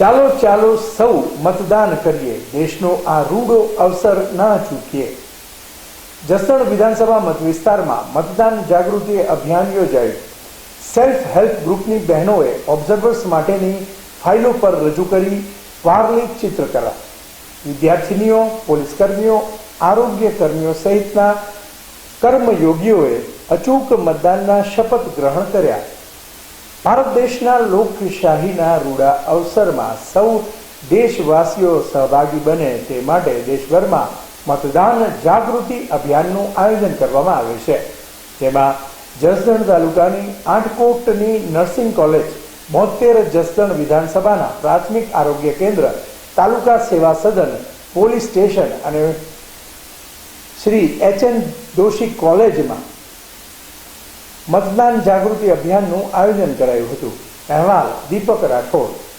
ચાલો ચાલો સૌ મતદાન કરીએ. દેશનો આ રૂડો અવસર ના ચૂકીએ. જસણ વિધાનસભા મત વિસ્તારમાં મતદાન જાગૃતિ અભિયાન યોજાયું. સેલ્ફ હેલ્પ ગ્રુપની બહેનોએ ઓબ્ઝર્વર્સ માટેની ફાઇલો પર રજૂ કરી વારલી ચિત્રકલા. વિદ્યાર્થીનીઓ પોલીસ કર્મીઓ આરોગ્ય કર્મીઓ સહિતના કર્મયોગીઓએ અચૂક મતદાનના શપથ ગ્રહણ કર્યા. ભારત દેશના લોકશાહીના રૂડા અવસરમાં સૌ દેશવાસીઓ સહભાગી બને તે માટે દેશભરમાં મતદાન જાગૃતિ અભિયાનનું આયોજન કરવામાં આવ્યું છે. જેમાં જસદણ તાલુકાની આંટકોટની નર્સિંગ કોલેજ બોતેર જસદણ વિધાનસભાના પ્રાથમિક આરોગ્ય કેન્દ્ર, તાલુકા સેવા સદન, પોલીસ સ્ટેશન અને શ્રી એચ એન દોશી કોલેજમાં મતદાન જાગૃતિ અભિયાનનું આયોજન કરાયું હતું. અહેવાલ દીપક રાઠોડ.